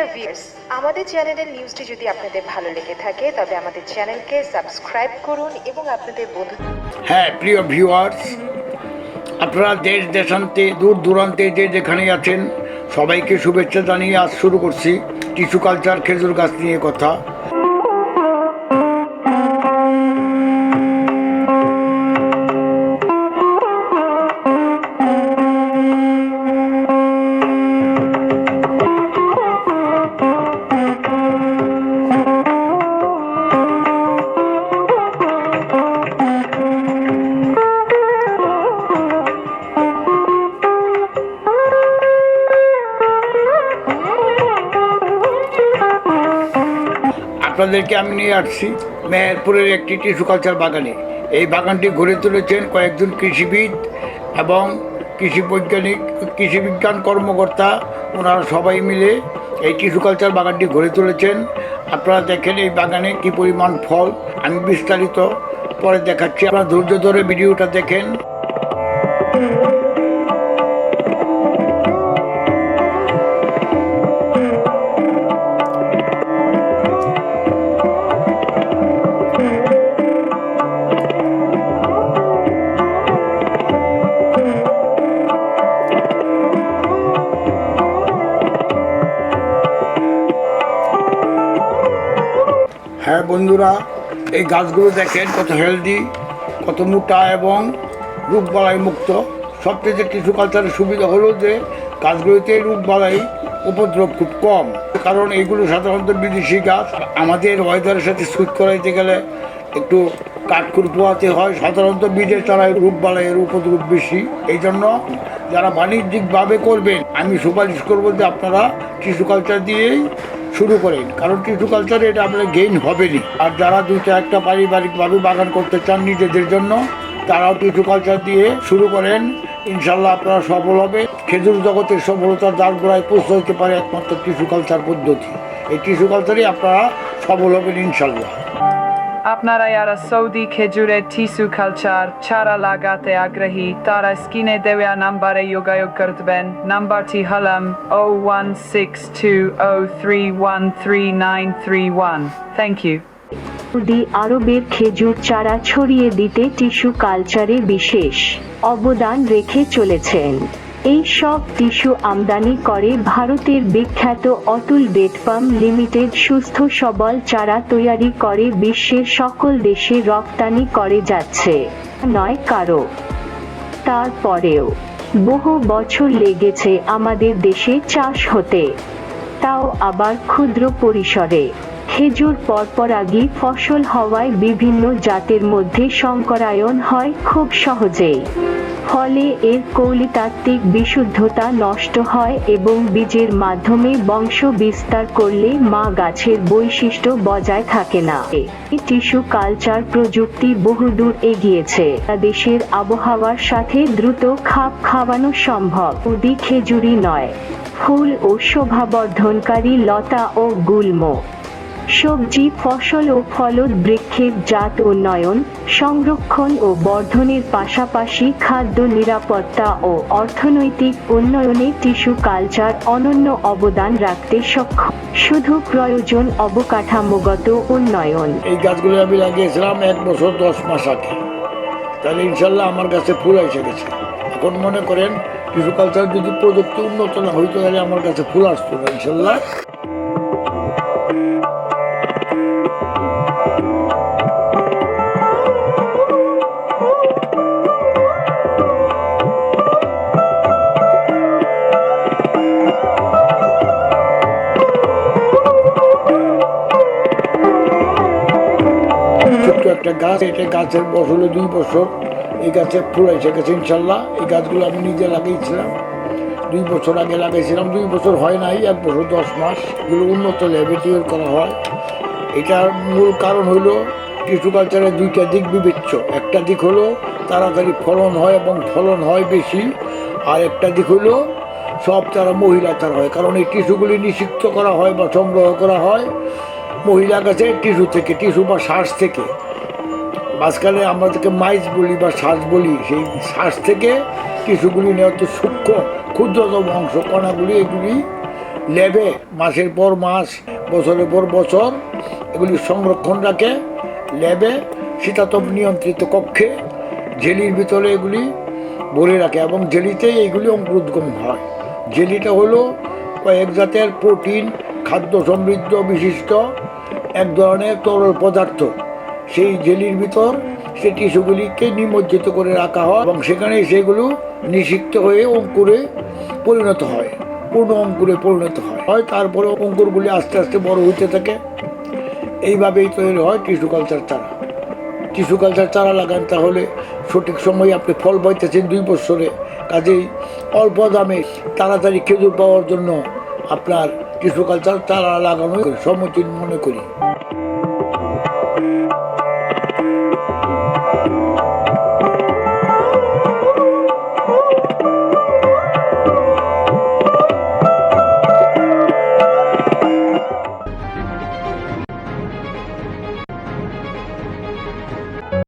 Dear viewers আমাদের চ্যানেলের নিউজটি যদি আপনাদের ভালো লেগে থাকে, তবে আমাদের চ্যানেলকে সাবস্ক্রাইব করুন এবং আপনাদের বন্ধু হ্যাঁ প্রিয় ভিউয়ার্স আপনারা দেশ, দেশান্তে, দূর দূরান্তে যে যেখানে আছেন, সবাইকে শুভেচ্ছা জানিয়ে আজ শুরু করছি টিস্যু কালচার খেজুর গাছ নিয়ে কথা। আপনাদেরকে আমি নিয়ে আসছি মেহেরপুরের একটি টিস্যু কালচার বাগানে। এই বাগানটি গড়ে তুলেছেন কয়েকজন কৃষিবিদ এবং কৃষি বৈজ্ঞানিক, কৃষি বিজ্ঞান কর্মকর্তা, ওনারা সবাই মিলে এই টিস্যু কালচার বাগানটি গড়ে তুলেছেন। আপনারা দেখেন এই বাগানে কি পরিমাণ ফল, আমি বিস্তারিত পরে দেখাচ্ছি। আপনারা ধৈর্য ধরে ভিডিওটা দেখেন। হ্যাঁ বন্ধুরা, এই গাছগুলো দেখেন কত হেলদি কত মোটা এবং রোগবালাই মুক্ত। সবচেয়ে টিস্যু কালচারের সুবিধা হলো যে, গাছগুলোতে রোগবালাই উপদ্রব খুব কম। কারণ এইগুলো সাধারণত বিদেশি গাছ। আমাদের ওয়েদারের সাথে সুইট করাইতে গেলে একটু কাঠকুর পোয়াতে হয়। সাধারণত বিদেশ তারাই রোগবালাইয়ের উপদ্রব বেশি। এই জন্য যারা বাণিজ্যিকভাবে করবেন, আমি সুপারিশ করব যে আপনারা টিস্যু কালচার দিয়েই শুরু করেন কারণ টিস্যু কালচারে এটা আপনার গেইন হবেনি। আর যারা দুটো একটা পারিবারিকভাবে বাগান করতে চান নিজেদের জন্য, তারাও টিস্যু কালচার দিয়ে শুরু করেন। ইনশাল্লাহ আপনারা সফল হবে। খেজুর জগতের সফলতার দ্বার গোড়ায় পৌঁছে হতে পারে একমাত্র টিসু কালচার পদ্ধতি। এই টিসু কালচারই আপনারা সফল হবেন ইনশাল্লাহ আপনারা যারা সৌদি খেজুরের টিস্যু কালচার চারা লাগাতে আগ্রহী, তারা স্কিনে দেওয়া নাম্বারে যোগাযোগ করবেন। নাম্বারটি হলাম o one six two o three one three nine three one thank you Saudi আরবের খেজুর চারা ছড়িয়ে দিতে টিস্যু কালচারে বিশেষ অবদান রেখে চলেছেন। এই সব টিস্যু আমদানি করে ভারতের বিখ্যাত অতুল ডেট পাম লিমিটেড সুস্থ সবল চারা তৈরি করে বিশ্বের সকল দেশে রপ্তানি করে যাচ্ছে। নয় কারও। তারপরেও, বহু বছর লেগেছে আমাদের দেশে চাষ হতে। তাও আবার ক্ষুদ্র পরিসরে। খেজুর পরপরাগী ফসল হওয়ায় বিভিন্ন জাতের মধ্যে সংকরায়ন হয় খুব সহজেই। ফলে এর কৌলিতাত্ত্বিক বিশুদ্ধতা নষ্ট হয় এবং বীজের মাধ্যমে বংশ বিস্তার করলে মা গাছের বৈশিষ্ট্য বজায় থাকে না। টিস্যু কালচার প্রযুক্তি বহুদূর এগিয়েছে। দেশের আবহাওয়ার সাথে দ্রুত খাপ খাওয়ানো সম্ভব। উদি খেজুরি নয়, ফুল ও শোভাবর্ধনকারী লতা ও গুল্ম। সবজি, ফসল ও ফলদ বৃক্ষের জাত উন্নয়ন সংরক্ষণ ও বর্ধনের পাশাপাশি খাদ্য নিরাপত্তা ও অর্থনৈতিক উন্নয়নে টিস্যু কালচার অনন্য অবদান রাখতে সক্ষম। শুধু প্রয়োজন অবকাঠামোগত উন্নয়ন। এই গাছগুলো আমি লাগিয়েছিলাম এক বছর দশ মাস আগে। তাহলে ইনশাল্লাহ আমার কাছে ফুল এসে গেছে। এখন মনে করেন, টিস্যু কালচার যদি প্রযুক্তি উন্নত না হইতো, তাহলে আমার কাছে ফুল আসতো না ইনশাল্লাহ। একটা গাছ, এটা গাছের হলো দুই বছর এই গাছে ফুল এসে গেছে ইনশাল্লাহ এই গাছগুলো আমি নিজে লাগিয়েছিলাম। দুই বছর আগে লাগিয়েছিলাম, দুই বছর হয় নাই, এক বছর দশ মাস এগুলো উন্নত লেভেল করা হয়। এটার মূল কারণ হলো টিস্যু কালচারের দুইটা দিক বিবেচ্য। একটা দিক হলো তাড়াতাড়ি ফলন হয় এবং ফলন হয় বেশি, আর একটা দিক হলো সব তারা মহিলা চারা হয়, কারণ এই টিস্যুগুলি নিষিক্ত করা হয় বা সংগ্রহ করা হয় মহিলা গাছে টিস্যু থেকে, টিস্যু বা শ্বাস থেকে। মাঝখানে আমরা যাকে মাইজ বলি বা শ্বাস বলি, সেই শ্বাস থেকে টিস্যুগুলি নেওয়া সূক্ষ্ম ক্ষুদ্রতম অংশ, কণাগুলি এগুলি লেবে মাসের পর মাস, বছরের পর বছর এগুলি সংরক্ষণ রাখে ল্যাবে শীতাতপ নিয়ন্ত্রিত কক্ষে, জেলির ভিতরে এগুলি ভরে রাখে এবং জেলিতেই এইগুলি অঙ্কুরোদ্গম হয়। জেলিটা হলো কয়েক জাতের প্রোটিন, খাদ্য সমৃদ্ধ, বিশিষ্ট, এক ধরনের তরল পদার্থ। সেই জেলির ভিতর সেই টিস্যুগুলিকে নিমজ্জিত করে রাখা হয় এবং সেখানে সেগুলো নিষিক্ত হয়ে অঙ্কুরে পরিণত হয়, পূর্ণ অঙ্কুরে পরিণত হয়। হয় তারপরে অঙ্কুরগুলি আস্তে আস্তে বড় হতে থাকে। এইভাবেই তৈরি হয় টিস্যু কালচার চারা। টিস্যু কালচার চারা লাগান তাহলে সঠিক সময়ে আপনি ফল পাইতেছেন দুই বছরে। কাজেই অল্প দামে তাড়াতাড়ি খেজুর পাওয়ার জন্য আপনার টিস্যু কালচার চারা লাগানো সমীচীন মনে করি।